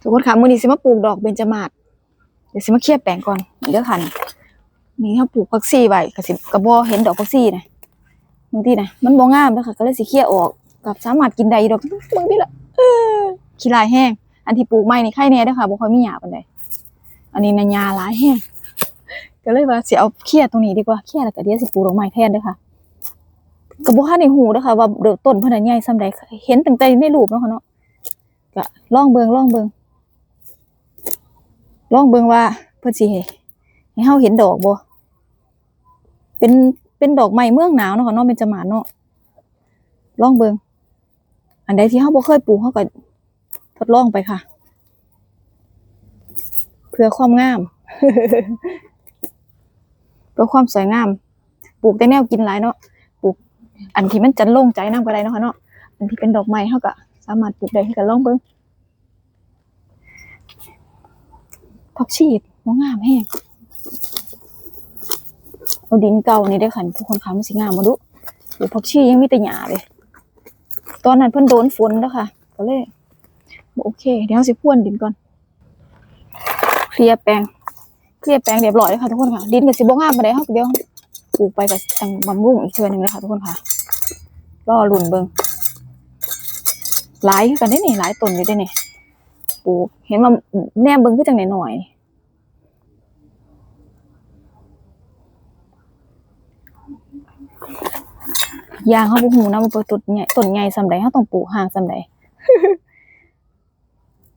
ทุกคนค่ะ มือนี้สิมาปลูกดอกเบญจมาศเดี๋ยวสิมาเคลียร์แปลงก่อนเด้อค่ะนี่นี่เฮาปลูกผักชีไว้ก็สิก็บ่เห็นดอกผักชีนะบางทีนะมันบ่งามเด้อค่ะ ก็เลยสิเคลียออกก็สามารถกินได้ดอกบางทีละเออขี้ลายแห้ง อันที่ปลูกใหม่นี่ไข่แน่ด้อค่ะบ่ค่อยมีหญ้าปานใดอันนี้น่ะหญ้าหลายแห้งก็เลยว่าสิเอาเคลียตรงนี้ดีกว่าเคลียแล้วก็เดี๋ยวสิปลูกดอกไม้แทนด้อค่ะก็บ่ทันได้ฮู้เด้อค่ะว่าเด้อต้นเพิ่นน่ะใหญ่ส่ำใดเห็นตั้งแต่ในรูปเนาะค่ะเนาะก็ลองเบิงลองเบิง ลองเบิงว่าเพิ่นสิให้ให้เฮาเห็นดอกบ่เป็นเป็นดอกไม้เมืองหนาวเนาะค่ะเนาะเป็นจมาเนาะลองเบิงอันใดที่เฮาบ่เคยปลูกเฮาก็ทดลองไปค่ะ เพื่อความงาม เพื่อความสวยงาม ปลูกแต่แนวกินหลายเนาะปลูก อันที่มันจะโล่งใจนำก็ได้เนาะค่ะเนาะอันที่เป็นดอกไม้เฮาก็สามารถปลูกได้ให้กันลองเบิ่ง ผักชีดบ่งามแฮงเอาดินเก่านี่ได้อค่ะทุกคนคะมันสิงามมาดูเดี๋ยวผักชียังมีแต่หญ้าเลย ตอนนั้นเพิ่นโดนฝนแล้วค่ะ ก็เลยบ่โอเค เดี๋ยวเราสิพ่วนดินก่อน เคลียร์แปลง เคลียร์แปลงเรียบร้อยแล้วค่ะทุกคนค่ะ ดินก็สิบ่งามปานใดเฮาเดี๋ยวปลูกไปก็จังบำรุงอีกเทือหนึงเลยค่ะทุกคนค่ะรอลุ้นเบิงหลายกันได้นี่หลายต้นอยู่ได้นี่ ปลูก เห็นว่าแนมเบิ่งคือจังไหนหน่อย ยางเขาบ่ฮู้นะว่าต้นใหญ่ต้นใหญ่ส่ำใดเฮาต้องปลูกห่างส่ำใด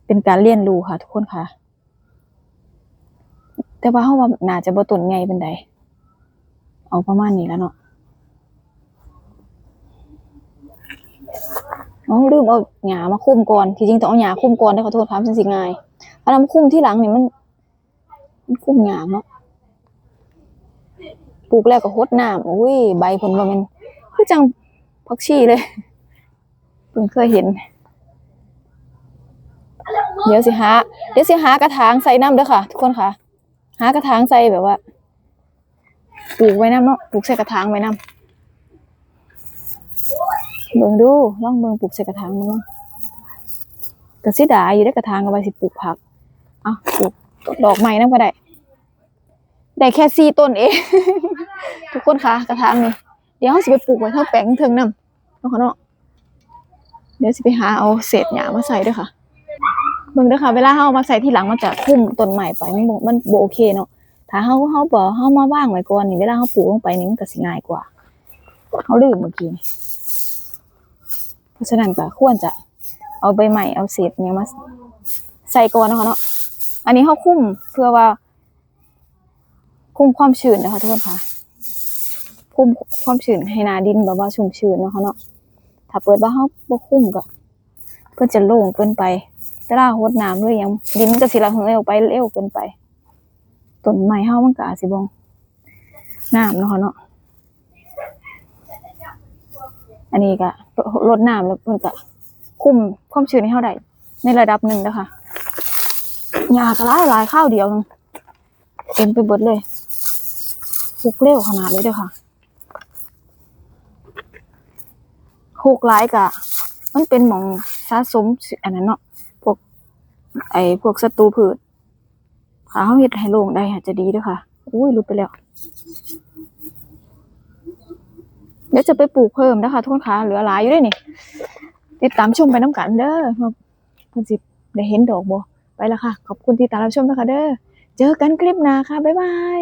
เป็นการเรียนรู้ค่ะ ทุกคนค่ะ แต่ว่าเฮาว่าน่าจะบ่ต้นใหญ่ปานใดเอาประมาณนี้แล้วเนาะ อ๋อลืมเอาหญ้ามาคุ้มก่อนที่จริงต้องเอาหญ้าคุ้มก่อนได้ขอโทษครับมันสิง่ายอันนั้นคุ้มที่หลังนี่มัน มันคุ้มหยาเนาะปลูกแล้วก็หดน้ำอุ้ยใบผลว่ามันคือจังผักชีเลยเพิ่งเคยเห็น เดี๋ยวสิหาเดี๋ยวสิหากระถางใส่น้ำเด้อค่ะ ทุกคนค่ะ หากระถางใส่แบบว่าปลูกไว้น้ำเนาะปลูกใส่กระถางไว้น้ำ เบิ่งดูลองเบิ่งปลูกใส่กระถางมันเนาะกระสิดาอยู่ได้กระถางเอาไว้สิปลูกผักเอ้าปลูกดอกไม้นำก็ได้ ได้แค่สี่ต้นเองทุกคนคะกระถางนี่เดี๋ยวเราสิไปปลูกไว้เท่าแปลงเทิงนำเนาะเนาะเดี๋ยวสิไปหาเอาเศษหญ้ามาใส่ด้วยค่ะเบิ่งด้อค่ะเวลาเฮาเอามาใส่ที่หลังมันจะคุ้มต้นใหม่ไปมันบ่มันบ่โอเคเนาะถ้าเฮาเฮาบ่เฮามาว่างไว้ก่อนนี่เวลาเฮาปลูกลงไปนี่มันก็สิง่ายกว่าเฮาลืมเมื่อกี้ ราะฉะนั้นก็ควรจะเอาใบใหม่เอาเศษเนี่ยมาใส่ก่อนนะคะเนาะอันนี้เขาคุ้มเพื่อว่า คุ้มความชื้นนะคะทุกคนค่ะ คุ้มความชื้นให้นาดินแบบว่าชุ่มชื้นนะคะเนาะถ้าเปิดว่าเขาบ่คุ้มก็เพื่อจะโล่งเกินไปแต่ละหดน้ำเลยยังดินมันก็สิระเหยออกไปเร็วเกินไปต้นไม้เฮามันก็อาจสิบ่น้ำเนาะคะเนาะ อันนี้ก็ลดน้ำแล้วมันก็คุมความชื้นให้เท่าได้ในระดับหนึ่งนะคะหญ้าก็หลายหลายข้าวเดียวนึงเต็มไปเบิดเลยหุกเร็วขนาดเลยเด้อค่ะหุกหลายกะ มันเป็นหมองสะสมอันนั้นเนาะพวก ไอ้พวกศัตรูพืชขาเขาเฮ็ดให้โล่งได้อาจจะดีเด้วยค่ะ อุ้ยหลุดไปแล้ว เดี๋ยวจะไปปลูกเพิ่มนะคะทุกคนคะเหลือหลายอยู่ด้วยนี่ ติดตามชมไปน้ำกันเด้อว่าเพิ่นสิได้เห็นดอกบ่ไปแล้วค่ะ ขอบคุณที่ตามรับชมนะคะเด้อเจอกันคลิปหน้าค่ะบ๊ายบาย